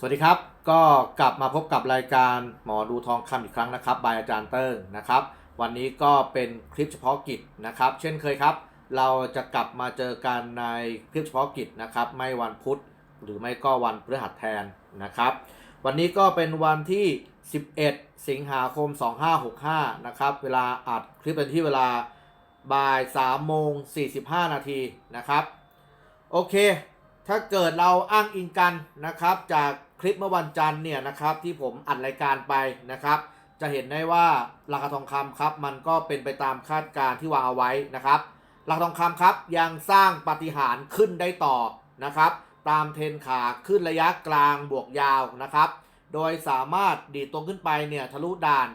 สวัสดีครับ ก็กลับมาพบกับรายการหมอดูทองคำอีกครั้งนะครับบายอาจารย์เติ้งนะครับ วันนี้ก็เป็นคลิปเฉพาะกิจนะครับ เช่นเคยครับ เราจะกลับมาเจอกันในคลิปเฉพาะกิจนะครับ ไม่วันพุธหรือไม่ก็วันพฤหัสแทนนะครับ วันนี้ก็เป็นวันที่ 11 สิงหาคม 2565 นะครับ เวลาอัดคลิปเป็นที่เวลาบ่าย3โมง45 นาทีนะครับ โอเค ถ้าเกิดเราอ้างอิงกันนะครับ จากคลิปเมื่อวันจันทร์เนี่ยนะครับที่ผมอัดรายการไปนะครับ จะเห็นได้ว่าราคาทองคำครับ มันก็เป็นไปตามคาดการณ์ที่วางเอาไว้นะครับราคาทองคำครับยังสร้างปฏิหารขึ้นได้ต่อนะครับ ตามเทรนขาขึ้นระยะกลางบวกยาวนะครับ โดยสามารถดีดตัวขึ้นไปเนี่ยทะลุด่าน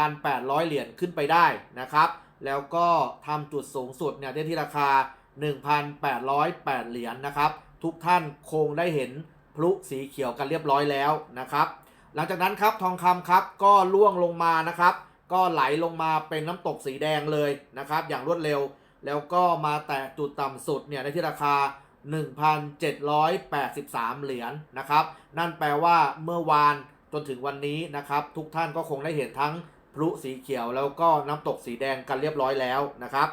1,800 เหรียญขึ้นไปได้นะครับ แล้วก็ทำจุดสูงสุดเนี่ยได้ที่ราคา 1,808 เหรียญนะครับ ทุกท่านคงได้เห็นพลุสีเขียวกันเรียบร้อยแล้วนะครับ หลังจากนั้นครับทองคำครับก็ล่วงลงมานะครับ ก็ไหลลงมาเป็นน้ำตกสีแดงเลยนะครับ อย่างรวดเร็ว แล้วก็มาแตะจุดต่ำสุดเนี่ยในที่ราคา 1,783 เหรียญนะครับ นั่นแปลว่าเมื่อวานจนถึงวันนี้นะครับ ทุกท่านก็คงได้เห็นทั้งพลุสีเขียวแล้วก็น้ำตกสีแดงกันเรียบร้อยแล้วนะครับ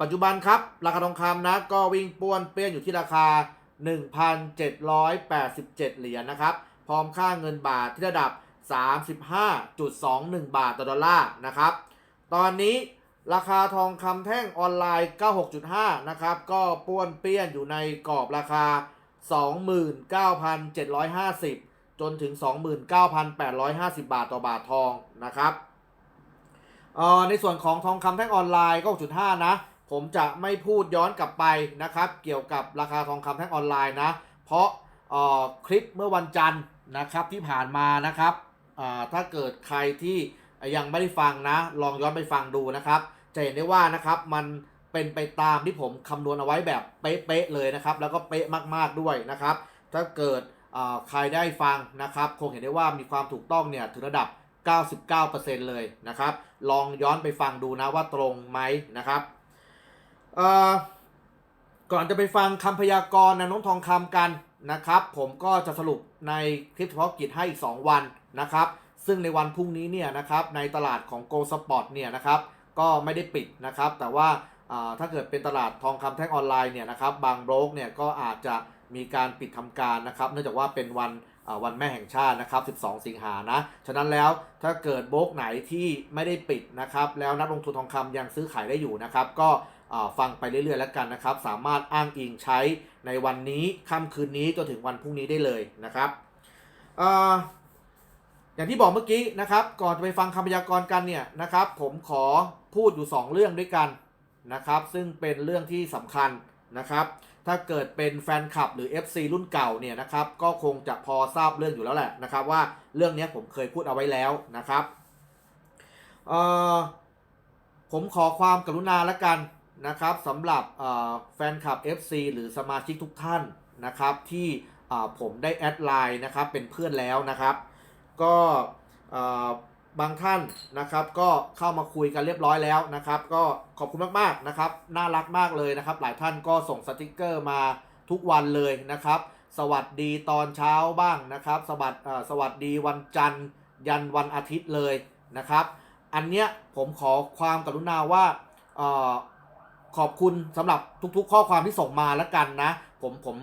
ปัจจุบันครับราคาทองคำนะก็วิ่งป้วนเปี้ยนอยู่ที่ราคา 1,787 เหรียญนะครับ พร้อมค่าเงินบาทที่ระดับ 35.21 บาทต่อดอลลาร์นะครับ ตอนนี้ราคาทองคำแท่งออนไลน์ 96.5 นะครับ ก็ป้วนเปี้ยนอยู่ในกรอบราคา 29,750 จนถึง 29,850 บาทต่อบาททองนะครับออในส่วนของทองคำแท่งออนไลน์ก็6.5 นะ ผมจะไม่พูดย้อนกลับไปนะครับ เกี่ยวกับราคาทองคำแท่งออนไลน์นะ เพราะออคลิปเมื่อวันจันทร์นะครับที่ผ่านมานะครับถ้าเกิดใครที่ยังไม่ได้ฟังนะ ลองย้อนไปฟังดูนะครับ จะเห็นได้ว่านะครับมันเป็นไปตามที่ผมคำนวณเอาไว้แบบเป๊ะๆเลยนะครับ แล้วก็เป๊ะมากๆด้วยนะครับ ถ้าเกิดใครได้ฟังนะครับ คงเห็นได้ว่ามีความถูกต้องเนี่ยถึงระดับ 99%เลยนะครับ ลองย้อนไปฟังดูนะว่าตรงไหมนะครับ ก่อนจะไปฟังคำพยากรณ์แนวโน้มทองคำกันนะครับ ผมก็จะสรุปในคลิปเฉพาะกิจให้อีก 2 วันนะครับ ซึ่งในวันพรุ่งนี้เนี่ยนะครับในตลาดของ Go Spot เนี่ยนะครับก็ไม่ได้ปิดนะครับ แต่ว่าถ้าเกิดเป็นตลาดทองคำแท่งออนไลน์เนี่ยนะครับบางโบรกเนี่ยก็อาจจะมีการปิดทำการนะครับ เนื่องจากว่าเป็นวันวันแม่แห่งชาตินะครับ 12 สิงหานะ ฉะนั้นแล้วถ้าเกิดโบรกไหนที่ไม่ได้ปิดนะครับ แล้วนักลงทุนทองคำยังซื้อขายได้อยู่นะครับ ก็ ฟังไปเรื่อยๆแล้วกันนะครับ สามารถอ้างอิงใช้ในวันนี้ค่ำคืนนี้จนถึงวันพรุ่งนี้ได้เลยนะครับออย่างที่บอกเมื่อกี้นะครับ ก่อนจะไปฟังคำพยากรณ์กันเนี่ยนะครับ ผมขอพูดอยู่ 2 เรื่องด้วยกันนะครับ ซึ่งเป็นเรื่องที่สำคัญนะครับ ถ้าเกิดเป็นแฟนคลับหรือ FC รุ่นเก่าเนี่ยนะครับ ก็คงจะพอทราบเรื่องอยู่แล้วแหละนะครับ ว่าเรื่องนี้ผมเคยพูดเอาไว้แล้วนะครับผมขอความกรุณาแล้วกัน นะครับสำหรับแฟนคลับ FC หรือสมาชิกทุกท่านนะครับที่ผมได้แอดไลน์นะครับเป็นเพื่อนแล้วนะครับ ก็บางท่านนะครับก็เข้ามาคุยกันเรียบร้อยแล้วนะครับ ก็ขอบคุณมากๆนะครับน่ารักมากเลยนะครับ หลายท่านก็ส่งสติกเกอร์มาทุกวันเลยนะครับ สวัสดีตอนเช้าบ้างนะครับ สวัสดสวัสดีวันจันทร์ยันวันอาทิตย์เลยนะครับ อันเนี้ยผมขอความกรุณาว่า ขอบคุณสำหรับทุกๆ ข้อความที่ส่งมาแล้วกันนะ ผมผม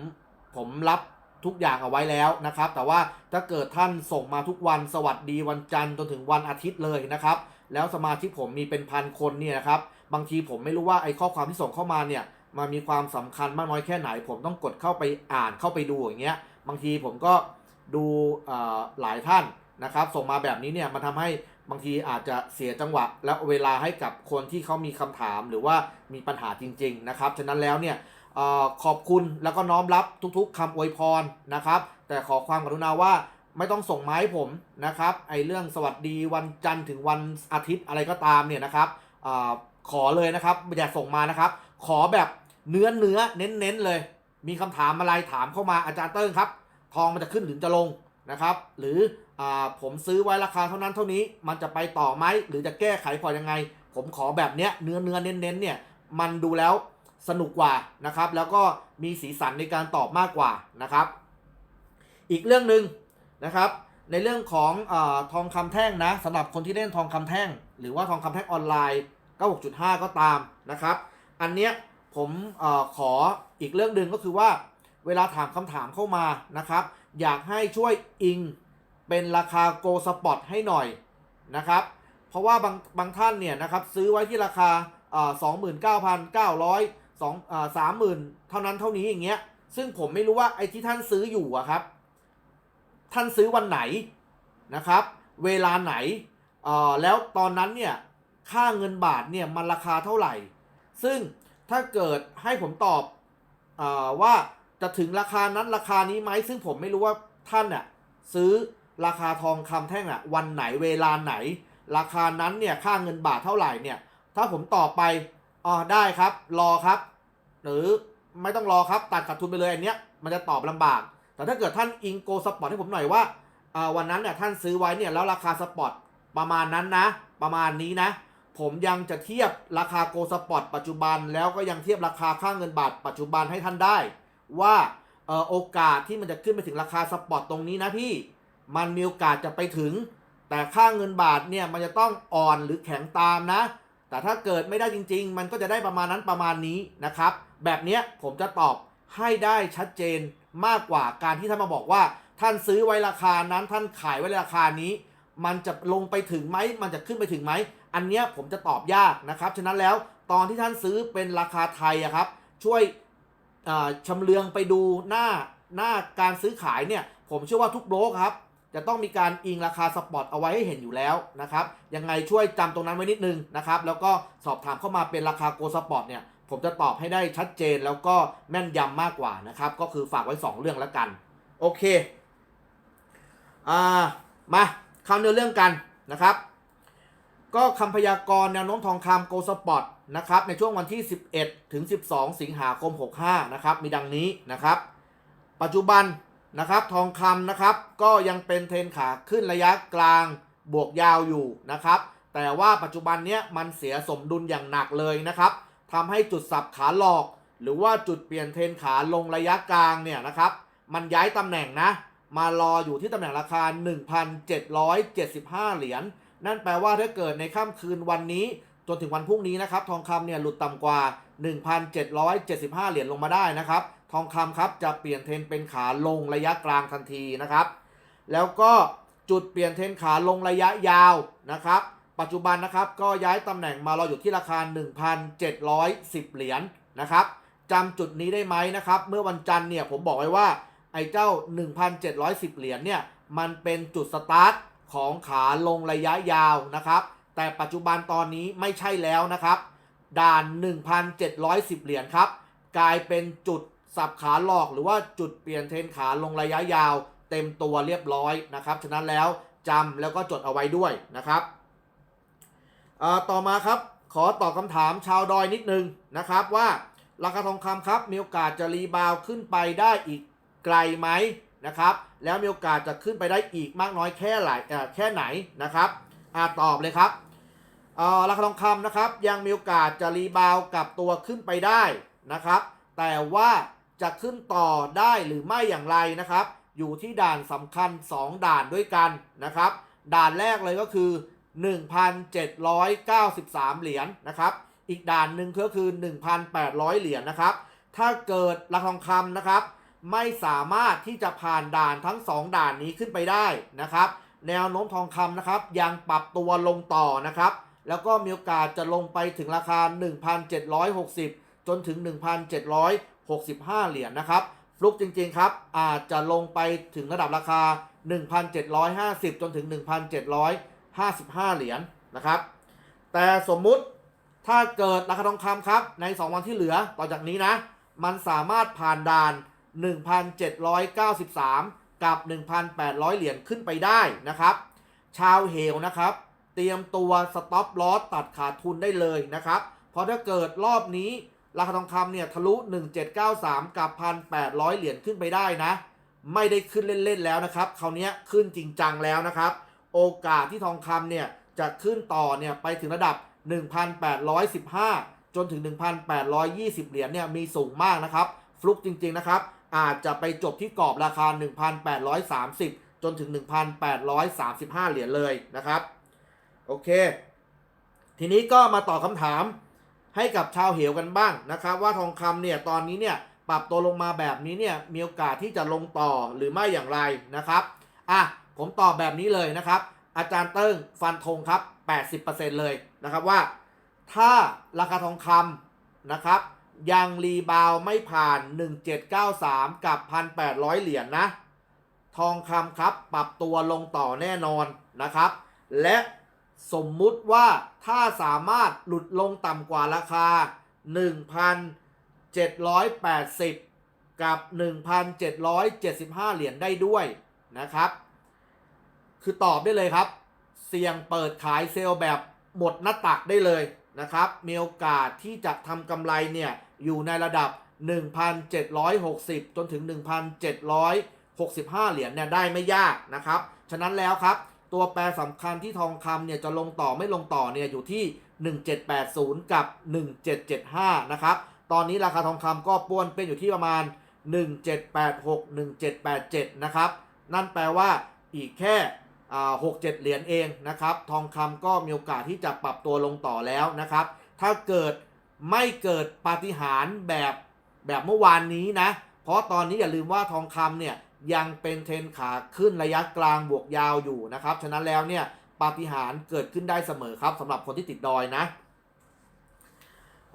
ผมรับทุกอย่างเอาไว้แล้วนะครับ แต่ว่าถ้าเกิดท่านส่งมาทุกวันสวัสดีวันจันทร์จนถึงวันอาทิตย์เลยนะครับ แล้วสมาชิกผมมีเป็นพันคนเนี่ยนะครับ บางทีผมไม่รู้ว่าไอ้ข้อความที่ส่งเข้ามาเนี่ยมันมีความสำคัญมากน้อยแค่ไหน ผมต้องกดเข้าไปอ่านเข้าไปดูอย่างเงี้ย บางทีผมก็ดูอ่อหลายท่านนะครับ ส่งมาแบบนี้เนี่ยมันทำให้ บางทีอาจจะเสียจังหวะและเวลาให้กับคนที่เขามีคำถามหรือว่ามีปัญหาจริง ๆ นะครับ ฉะนั้นแล้วเนี่ยออขอบคุณแล้วก็น้อมรับทุกๆคำอวยพรนะครับ แต่ขอความกรุณาว่าไม่ต้องส่งมาให้ผมนะครับไอเรื่องสวัสดีวันจันทร์ถึงวันอาทิตย์อะไรก็ตามเนี่ยนะครับอขอเลยนะครับอย่าส่งมานะครับ ขอแบบเนื้อเนื้อเน้นเน้นๆเลย มีคำถามอะไรถามเข้ามาอาจารย์เติ้งครับ ทองมันจะขึ้นหรือจะลงนะครับ หรือ ผมซื้อไว้ราคาเท่านั้นเท่านี้ มันจะไปต่อไหมหรือจะแก้ไขพอยังไง ผมขอแบบเนี้ยเนื้อเนื้อเน้นเน้นเนี่ยมันดูแล้วสนุกกว่านะครับ แล้วก็มีสีสันในการตอบมากกว่านะครับ อีกเรื่องหนึ่งนะครับ ในเรื่องของอทองคำแท่งนะสำหรับคนที่เล่นทองคำแท่ง หรือว่าทองคำแท่งออนไลน์ 96.5 ก็ตามนะครับ อันเนี้ยผมอขออีกเรื่องหนึ่งก็คือว่า เวลาถามคำถามเข้ามานะครับ อยากให้ช่วยอิง เป็นราคาโกสปอตให้หน่อยนะครับ เพราะว่าบางบางท่านเนี่ยนะครับซื้อไว้ที่ราคาสองหมื่นเก้าพันเก้าร้อยสองสามหมื่นเท่านั้นเท่านี้อย่างเงี้ย ซึ่งผมไม่รู้ว่าไอ้ที่ท่านซื้ออยู่อะครับ ท่านซื้อวันไหนนะครับ เวลาไหนแล้วตอนนั้นเนี่ยค่าเงินบาทเนี่ยมันราคาเท่าไหร่ ซึ่งถ้าเกิดให้ผมตอบออว่าจะถึงราคานั้นราคานี้ไหมซึ่งผมไม่รู้ว่าท่านน่ะซื้อ ราคาทองคำแท่งอะวันไหนเวลาไหน ราคานั้นเนี่ยค่าเงินบาทเท่าไหร่เนี่ย ถ้าผมตอบไปอ๋อได้ครับ รอครับ หรือไม่ต้องรอครับตัดขาดทุนไปเลยอันเนี้ยมันจะตอบลำบาก แต่ถ้าเกิดท่านอิงโกสปอร์ตให้ผมหน่อยว่าอ่าวันนั้นเนี่ยท่านซื้อไว้เนี่ยแล้วราคาสปอร์ตประมาณนั้นนะ ประมาณนี้นะ ผมยังจะเทียบราคาโกสปอร์ตปัจจุบัน แล้วก็ยังเทียบราคาค่าเงินบาทปัจจุบันให้ท่านได้ ว่าโอกาสที่มันจะขึ้นไปถึงราคาสปอร์ตตรงนี้นะพี่ มันมีโอกาสจะไปถึง แต่ค่าเงินบาทเนี่ยมันจะต้องอ่อนหรือแข็งตามนะ แต่ถ้าเกิดไม่ได้จริง ๆ มันก็จะได้ประมาณนั้นประมาณนี้นะครับ แบบเนี้ยผมจะตอบให้ได้ชัดเจนมากกว่าการที่ท่านมาบอกว่า ท่านซื้อไว้ราคานั้นท่านขายไว้ราคานี้ มันจะลงไปถึงไหมมันจะขึ้นไปถึงไหมอันเนี้ยผมจะตอบยากนะครับฉะนั้นแล้วตอนที่ท่านซื้อเป็นราคาไทยอะครับ ช่วยอ่าชำเลืองไปดูหน้าหน้าการซื้อขายเนี่ย ผมเชื่อว่าทุกโบรกครับ จะต้องมีการอิงราคาสปอตเอาไว้ให้เห็นอยู่แล้วนะครับยังไงช่วยจำตรงนั้นไว้นิดนึงนะครับแล้วก็สอบถามเข้ามาเป็นราคาโกสปอตเนี่ยผมจะตอบให้ได้ชัดเจนแล้วก็แม่นยำมากกว่านะครับก็คือฝากไว้ 2 เรื่องแล้วกัน โอเคอ่ามาเข้าเนื้อเรื่องกันนะครับ ก็คำพยากรณ์แนวโน้มทองคำโกสปอตนะครับในช่วงวันที่ 11 ถึง 12 สิงหาคม 65 นะครับ มีดังนี้นะครับ ปัจจุบัน นะครับ ทองคำนะครับก็ยังเป็นเทรนขาขึ้นระยะกลางบวกยาวอยู่นะครับ แต่ว่าปัจจุบันเนี้ยมันเสียสมดุลอย่างหนักเลยนะครับทำให้จุดสับขาหลอก หรือว่าจุดเปลี่ยนเทรนขาลงระยะกลางเนี่ยนะครับ มันย้ายตำแหน่งนะ มารออยู่ที่ตำแหน่งราคา 1,775 เหรียญนั่นแปลว่าถ้าเกิดในค่ำคืนวันนี้ จนถึงวันพรุ่งนี้นะครับ ทองคำเนี่ยหลุดต่ำกว่า 1,775 เหรียญลงมาได้นะครับ ทองคำครับจะเปลี่ยนเทรนเป็นขาลงระยะกลางทันทีนะครับ แล้วก็จุดเปลี่ยนเทรนขาลงระยะยาวนะครับ ปัจจุบันนะครับก็ย้ายตำแหน่งมารออยู่ที่ราคา 1,710 เหรียญนะครับจำจุดนี้ได้ไหมนะครับ เมื่อวันจันทร์เนี่ยผมบอกไว้ว่าไอ้เจ้า 1,710 เหรียญเนี่ยมันเป็นจุดสตาร์ทของขาลงระยะยาวนะครับ แต่ปัจจุบันตอนนี้ไม่ใช่แล้วนะครับ ด่าน 1,710 เหรียญครับ กลายเป็นจุดสับขาหลอกหรือว่าจุดเปลี่ยนเทรนขาลงระยะยาวเต็มตัวเรียบร้อยนะครับ ฉะนั้นแล้วจำแล้วก็จดเอาไว้ด้วยนะครับเอ่อต่อมาครับขอตอบคำถามชาวดอยนิดนึงนะครับว่าราคาทองคำครับมีโอกาสจะรีบาวขึ้นไปได้อีกไกลไหมนะครับแล้วมีโอกาสจะขึ้นไปได้อีกมากน้อยแค่ไหนเออแค่ไหนนะครับอาตอบเลยครับ ราคาทองคำนะครับยังมีโอกาสจะรีบาวกลับตัวขึ้นไปได้นะครับ แต่ว่าจะขึ้นต่อได้หรือไม่อย่างไรนะครับ อยู่ที่ด่านสำคัญ 2 ด่านด้วยกันนะครับ ด่านแรกเลยก็คือ 1,793 เหรียญนะครับ อีกด่านหนึ่งก็คือ 1,800 เหรียญนะครับ ถ้าเกิดราคาทองคำนะครับ ไม่สามารถที่จะผ่านด่านทั้ง 2 ด่านนี้ขึ้นไปได้นะครับ แนวโน้มทองคำนะครับยังปรับตัวลงต่อนะครับ แล้วก็มีโอกาสจะลงไปถึงราคา 1,760 จนถึง 1,765 เหรียญนะครับ ฟลุกจริงๆครับ อาจจะลงไปถึงระดับราคา 1,750 จนถึง 1,755 เหรียญนะครับ แต่สมมุติถ้าเกิดราคาทองคำครับ ใน 2 วันที่เหลือต่อจากนี้นะ มันสามารถผ่านด่าน 1,793 กับ 1,800 เหรียญขึ้นไปได้นะครับ ชาวเหวนะครับ เตรียมตัวสต็อปลอสตัดขาดทุนได้เลยนะครับ เพราะถ้าเกิดรอบนี้ราคาทองคำเนี่ยทะลุ 1793 กับ 1,800 เหรียญขึ้นไปได้นะ ไม่ได้ขึ้นเล่น ๆ แล้วนะครับคราวนี้ขึ้นจริงจังแล้วนะครับ โอกาสที่ทองคำเนี่ยจะขึ้นต่อเนี่ยไปถึงระดับ 1,815 จนถึง 1,820 เหรียญเนี่ยมีสูงมากนะครับ ฟลุกจริง ๆ นะครับ อาจจะไปจบที่กรอบราคา 1,830 จนถึง 1,835 เหรียญเลยนะครับ โอเค ทีนี้ก็มาตอบคำถามให้กับชาวเหวกันบ้างนะครับว่าทองคำเนี่ยตอนนี้เนี่ยปรับตัวลงมาแบบนี้เนี่ยมีโอกาสที่จะลงต่อหรือไม่อย่างไรนะครับอะผมตอบแบบนี้เลยนะครับ อาจารย์เติ้งฟันธงครับ 80%เลยนะครับว่า ถ้าราคาทองคำนะครับ ยังรีบาวไม่ผ่าน 1793 กับ 1,800 เหรียญนนะ ทองคำครับปรับตัวลงต่อแน่นอนนะครับ และ สมมุติว่าถ้าสามารถหลุดลงต่ำกว่าราคา 1,780 กับ 1,775 เหรียญได้ด้วยนะครับ คือตอบได้เลยครับ เสี่ยงเปิดขายเซลล์แบบหมดหน้าตักได้เลยนะครับ มีโอกาสที่จะทำกำไรเนี่ย อยู่ในระดับ 1,760 จนถึง 1,765 เหรียญเนี่ยได้ไม่ยากนะครับ ฉะนั้นแล้วครับ ตัวแปรสำคัญที่ทองคำเนี่ยจะลงต่อไม่ลงต่อเนี่ยอยู่ที่ 1780 กับ 1775 นะครับ ตอนนี้ราคาทองคำก็ป้วนเป็นอยู่ที่ประมาณ 1786 1787 นะครับ นั่นแปลว่าอีกแค่หกเจ็ดเหรียญเองนะครับ ทองคำก็มีโอกาสที่จะปรับตัวลงต่อแล้วนะครับ ถ้าเกิดไม่เกิดปาฏิหาริย์แบบแบบเมื่อวานนี้นะ เพราะตอนนี้อย่าลืมว่าทองคำเนี่ย ยังเป็นเทรนขาขึ้นระยะกลางบวกยาวอยู่นะครับ ฉะนั้นแล้วเนี่ยปาฏิหาริย์เกิดขึ้นได้เสมอครับสำหรับคนที่ติดดอยนะ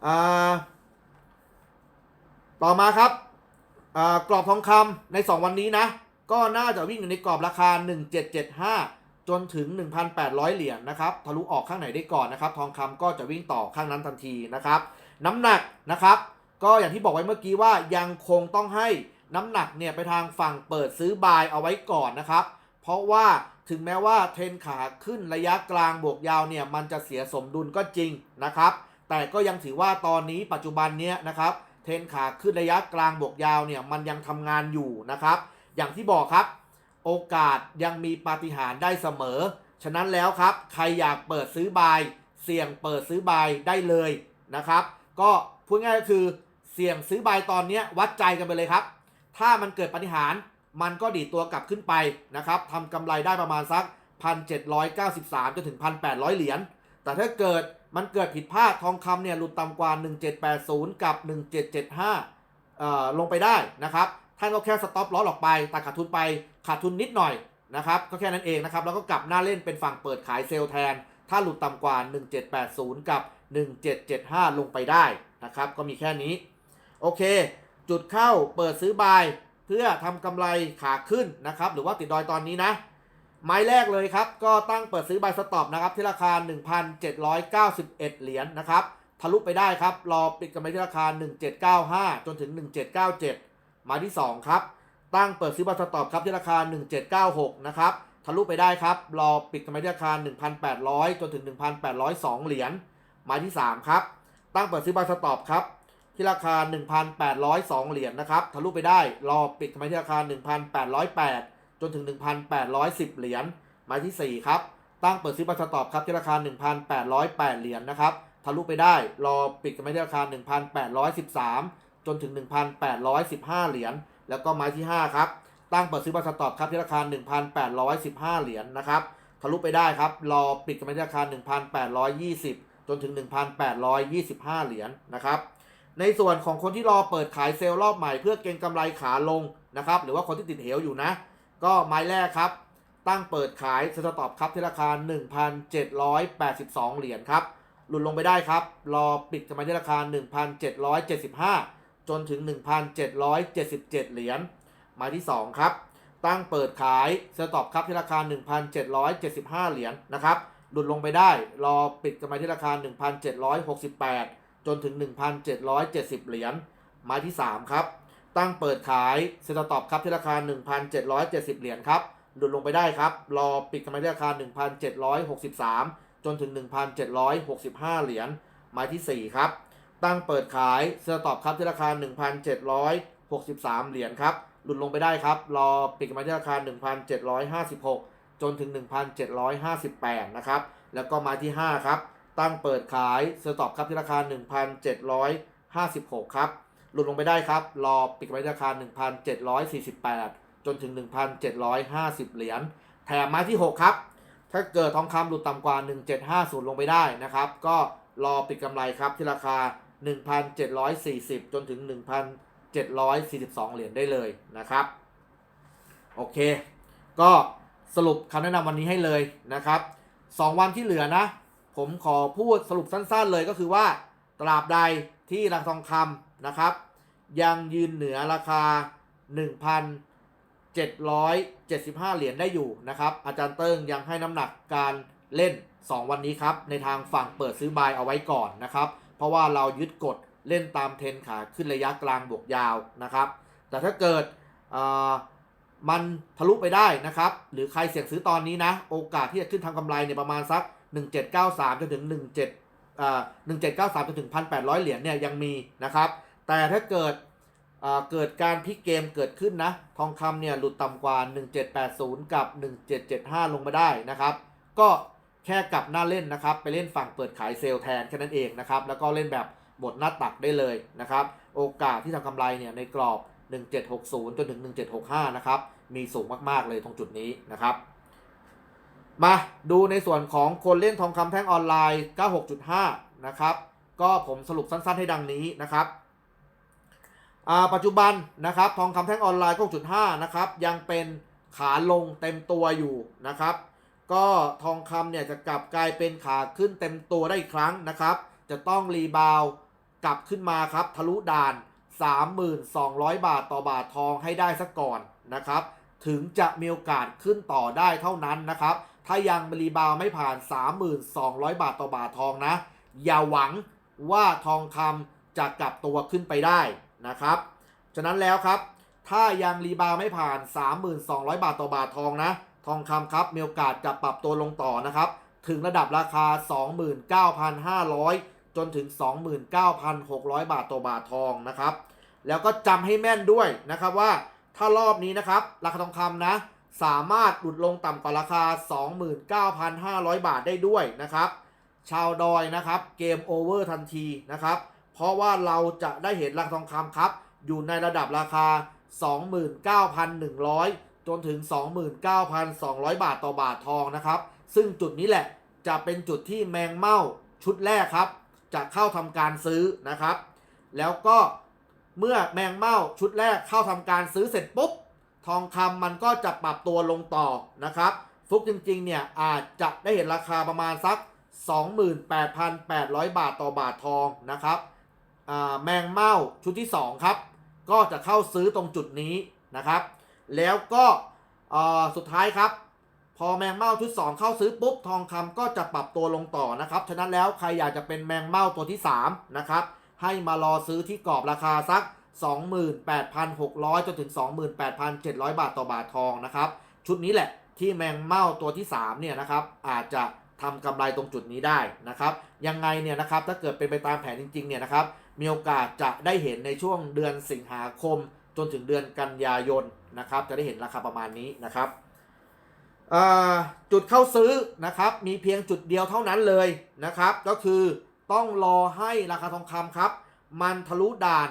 อ่าต่อมาครับอ่ากรอบทองคำใน 2 วันนี้นะ ก็น่าจะวิ่งอยู่ในกรอบราคา 1775 จนถึง 1,800 เหรียญนะครับทะลุออกข้างไหนได้ก่อนนะครับ ทองคำก็จะวิ่งต่อข้างนั้นทันทีนะครับ น้ำหนักนะครับ ก็อย่างที่บอกไว้เมื่อกี้ว่ายังคงต้องให้ น้ำหนักเนี่ยไปทางฝั่งเปิดซื้อบายเอาไว้ก่อนนะครับ เพราะว่าถึงแม้ว่าเทรนขาขึ้นระยะกลางบวกยาวเนี่ยมันจะเสียสมดุลก็จริงนะครับ แต่ก็ยังถือว่าตอนนี้ปัจจุบันเนี้ยนะครับ เทรนขาขึ้นระยะกลางบวกยาวเนี่ยมันยังทำงานอยู่นะครับ อย่างที่บอกครับ โอกาสยังมีปาฏิหาริย์ได้เสมอ ฉะนั้นแล้วครับ ใครอยากเปิดซื้อบาย เสี่ยงเปิดซื้อบายได้เลยนะครับ ก็พูดง่ายก็คือเสี่ยงซื้อบายตอนนี้วัดใจกันไปเลยครับ ถ้ามันเกิดปาฏิหารมันก็ดีตัวกลับขึ้นไปนะครับทำกำไรได้ประมาณสัก 1,793จนถึง 1,800 เหรียญ แต่ถ้าเกิดมันเกิดผิดพลาดทองคำเนี่ยหลุดต่ำกว่า 1780 กับ 1775เอ่อลงไปได้นะครับ ท่านก็แค่สต็อปลอสออกไปตัดขาดทุนไปขาดทุนนิดหน่อยนะครับก็แค่นั้นเองนะครับ แล้วก็กลับหน้าเล่นเป็นฝั่งเปิดขายเซลล์แทน ถ้าหลุดต่ำกว่า 1780 กับ 1775 ลงไปได้นะครับ ก็มีแค่นี้ โอเค จุดเข้าเปิดซื้อบาย เพื่อทำกำไรขาขึ้นนะครับ หรือว่าติดดอยตอนนี้นะ ไม้แรกเลยครับ ก็ตั้งเปิดซื้อบายสต็อปนะครับ ที่ราคา 1,791 เหรียญนะครับ ทะลุไปได้ครับ รอปิดกำไรที่ราคา 1795 จนถึง 1797 หมายที่ 2 ครับ ตั้งเปิดซื้อบายสต็อปครับที่ราคา 1796 นะครับ ทะลุไปได้ครับ รอปิดกำไรที่ราคา 1,800 จนถึง 1,802 เหรียญ หมายที่ 3 ครับ ตั้งเปิดซื้อบายสต็อปครับ ที่ราคา 1,802 เหรียญนะครับทะลุไปได้รอปิดกำไรที่ราคา 1,808 จนถึง 1,810 เหรียญหมายที่ 4 ครับ ตั้งเปิดซื้อบายสต็อปครับที่ราคา 1,808 เหรียญนะครับทะลุไปได้รอปิดกำไรที่ราคา 1,813 จนถึง 1,815 เหรียญแล้วก็ไม้ที่ 5 ครับ ตั้งเปิดซื้อบายสต็อปครับที่ราคา 1,815 เหรียญนะครับทะลุไปได้ครับรอปิดกำไรที่ราคา 1,820 จนถึง 1,825 เหรียญนะครับ ในส่วนของคนที่รอเปิดขายเซลล์รอบใหม่เพื่อเก็งกำไรขาลงนะครับ หรือว่าคนที่ติดเหวอยู่นะ ก็ไม้แรกครับ ตั้งเปิดขายสต็อปครับที่ราคา 1,782 เหรียญครับ หลุดลงไปได้ครับ รอปิดกำไรที่ราคา 1,775 จนถึง 1,777 เหรียญหมายที่ 2 ครับ ตั้งเปิดขายสต็อปครับที่ราคา 1,775 เหรียญนะครับ หลุดลงไปได้ รอปิดกำไรที่ราคา 1,768 จนถึง 1,770 เหรียญมาที่ 3 ครับ ตั้งเปิดขายสต็อปครับที่ราคา 1,770 เหรียญครับหลุดลงไปได้ครับ รอปิดกำไรที่ราคา 1,763 จนถึง 1,765 เหรียญมาทีสี่ 4 ครับ ตั้งเปิดขายสต็อปครับที่ราคา 1,763 เหรียญครับหลุดลงไปได้ครับ รอปิดกำไรที่ราคา 1,756 จนถึง 1,758 นะครับ แล้วก็มาที่ 5 ครับ ตั้งเปิดขายสต็อปครับที่ราคา 1,756 ครับหลุดลงไปได้ครับ รอปิดกำไรที่ราคา 1,748 จนถึง 1,750 เหรียญแถมไม้ที่ 6 ครับ ถ้าเกิดทองคำหลุดต่ำกว่า 1750 ลงไปได้นะครับ ก็รอปิดกำไรครับที่ราคา 1,740 จนถึง 1,742 เหรียญได้เลยนะครับ โอเค ก็สรุปคำแนะนำวันนี้ให้เลยนะครับ 2 วันที่เหลือนะ ผมขอพูดสรุปสั้นๆเลยก็คือว่า ตราบใดที่ราคาทองคำนะครับ ยังยืนเหนือราคา 1,775 เหรียญได้อยู่นะครับ อาจารย์เติ้งยังให้น้ำหนักการเล่น 2 วันนี้ครับ ในทางฝั่งเปิดซื้อบายเอาไว้ก่อนนะครับ เพราะว่าเรายึดกฎเล่นตามเทนขาขึ้นระยะกลางบวกยาวนะครับ แต่ถ้าเกิดมันทะลุไปได้นะครับ หรือใครเสี่ยงซื้อตอนนี้นะ โอกาสที่จะขึ้นทำกำไรเนี่ยประมาณสัก 1793จนถึง17อ่า1793จนถึง 1,800 เหรียญเนี่ยยังมีนะครับ แต่ถ้าเกิดเกิดการพลิกเกมเกิดขึ้นนะ ทองคำเนี่ยหลุดต่ำกว่า 1780 กับ 1775 ลงมาได้นะครับ ก็แค่กลับหน้าเล่นนะครับ ไปเล่นฝั่งเปิดขายเซลล์แทนแค่นั้นเองนะครับ แล้วก็เล่นแบบบทหน้าตักได้เลยนะครับ โอกาสที่ทำกำไรเนี่ยในกรอบ 1760 จนถึง 1765 นะครับ มีสูงมาก ๆ เลยตรงจุดนี้นะครับ มาดูในส่วนของคนเล่นทองคำแท่งออนไลน์ 96.5 นะครับ ก็ผมสรุปสั้นๆให้ดังนี้นะครับปัจจุบันนะครับทองคำแท่งออนไลน์96.5นะครับ ยังเป็นขาลงเต็มตัวอยู่นะครับ ก็ทองคำเนี่ยจะกลับกลายเป็นขาขึ้นเต็มตัวได้อีกครั้งนะครับ จะต้องรีบาวกลับขึ้นมาครับทะลุด่าน 3,200 บาทต่อบาททองให้ได้ซะก่อนนะครับ ถึงจะมีโอกาสขึ้นต่อได้เท่านั้นนะครับ ถ้ายังรีบาวไม่ผ่าน 3,200 บาทต่อบาททองนะ อย่าหวังว่าทองคำจะกลับตัวขึ้นไปได้นะครับ ฉะนั้นแล้วครับ ถ้ายังรีบาวไม่ผ่าน 3,200 บาทต่อบาททองนะ ทองคำครับมีโอกาสจะปรับตัวลงต่อนะครับ ถึงระดับราคา 29,500 จนถึง 29,600 บาทต่อบาททองนะครับ แล้วก็จำให้แม่นด้วยนะครับว่าถ้ารอบนี้นะครับ ราคาทองคำนะ สามารถหลุดลงต่ำกว่าราคา 29,500 บาทได้ด้วยนะครับ ชาวดอยนะครับเกมโอเวอร์ทันทีนะครับ เพราะว่าเราจะได้เห็นราคาทองคำครับ อยู่ในระดับราคา 29,100 จนถึง 29,200 บาทต่อบาททองนะครับ ซึ่งจุดนี้แหละจะเป็นจุดที่แมงเม่าชุดแรกครับ จะเข้าทำการซื้อนะครับ แล้วก็เมื่อแมงเม่าชุดแรกเข้าทำการซื้อเสร็จปุ๊บ ทองคำมันก็จะปรับตัวลงต่อนะครับ ฟุกจริงๆเนี่ยอาจจะได้เห็นราคาประมาณสัก 28,800 บาทต่อบาททองนะครับอ่าแมงเม่าชุดที่ 2 ครับ ก็จะเข้าซื้อตรงจุดนี้นะครับ แล้วก็สุดท้ายครับ พอแมงเม่าชุด 2 เข้าซื้อปุ๊บทองคำก็จะปรับตัวลงต่อนะครับ ฉะนั้นแล้วใครอยากจะเป็นแมงเม่าตัวที่ 3 นะครับ ให้มารอซื้อที่กรอบราคาสัก 28,600 จนถึง 28,700 บาทต่อบาททองนะครับ ชุดนี้แหละที่แมงเม่าตัวที่ 3 เนี่ยนะครับ อาจจะทำกำไรตรงจุดนี้ได้นะครับ ยังไงเนี่ยนะครับถ้าเกิดเป็นไปตามแผนจริงๆเนี่ยนะครับ มีโอกาสจะได้เห็นในช่วงเดือนสิงหาคม จนถึงเดือนกันยายนนะครับ จะได้เห็นราคาประมาณนี้นะครับจุดเข้าซื้อนะครับมีเพียงจุดเดียวเท่านั้นเลยนะครับ ก็คือต้องรอให้ราคาทองคำครับ มันทะลุด่าน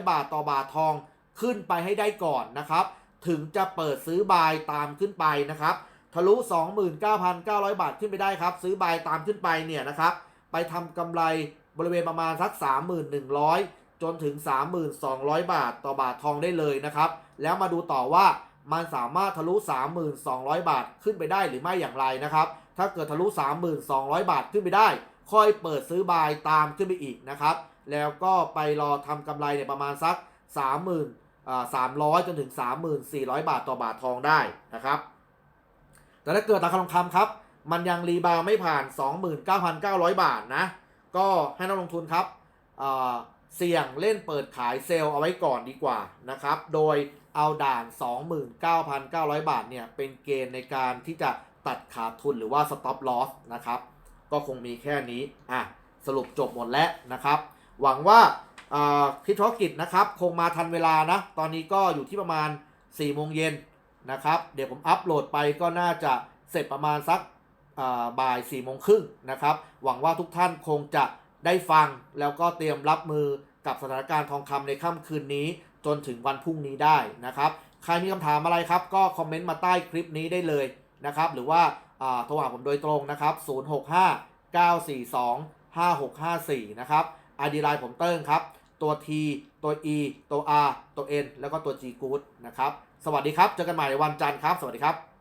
29,900 บาทต่อบาททองขึ้นไปให้ได้ก่อนนะครับ ถึงจะเปิดซื้อบายตามขึ้นไปนะครับ ทะลุ 29,900 บาทขึ้นไปได้ครับ ซื้อบายตามขึ้นไปเนี่ยนะครับ ไปทำกำไรบริเวณประมาณสัก 3,100 จนถึง 3,200 บาทต่อบาททองได้เลยนะครับ แล้วมาดูต่อว่ามันสามารถทะลุ 3,200 บาทขึ้นไปได้หรือไม่อย่างไรนะครับ ถ้าเกิดทะลุ 3,200 บาทขึ้นไปได้ ค่อยเปิดซื้อบายตามขึ้นไปอีกนะครับ แล้วก็ไปรอทำกำไรเนี่ยประมาณสัก 30,000อ่า300 จนถึง 3,400 บาทต่อบาททองได้นะครับ แต่ถ้าเกิดราคาทองคำครับ มันยังรีบาวด์ไม่ผ่าน 29,900 บาทนะ ก็ให้นักลงทุนครับเสี่ยงเล่นเปิดขายเซลล์เอาไว้ก่อนดีกว่านะครับ โดยเอาด่าน 29,900 บาทเนี่ยเป็นเกณฑ์ในการที่จะตัดขาดทุนหรือว่า stop loss นะครับ ก็คงมีแค่นี้อะสรุปจบหมดแล้วนะครับ หวังว่าคลิปธุรกิจนะครับ คงมาทันเวลานะ ตอนนี้ก็อยู่ที่ประมาณ4โมงเย็นนะครับ เดี๋ยวผมอัปโหลดไปก็น่าจะเสร็จประมาณสักอ่าบ่าย4โมงครึ่งนะครับ หวังว่าทุกท่านคงจะได้ฟังแล้วก็เตรียมรับมือกับสถานการณ์ทองคำในค่ำคืนนี้ จนถึงวันพรุ่งนี้ได้นะครับ ใครมีคำถามอะไรครับ ก็คอมเมนต์มาใต้คลิปนี้ได้เลยนะครับ หรือว่า โทรหาผมโดยตรงนะครับ 065 942 5654 นะครับ ID ไลน์ผมเติ้งครับ ตัว T ตัว E ตัว R ตัว N แล้วก็ตัว G Good นะครับ สวัสดีครับ เจอกันใหม่วันจันทร์ครับ สวัสดีครับ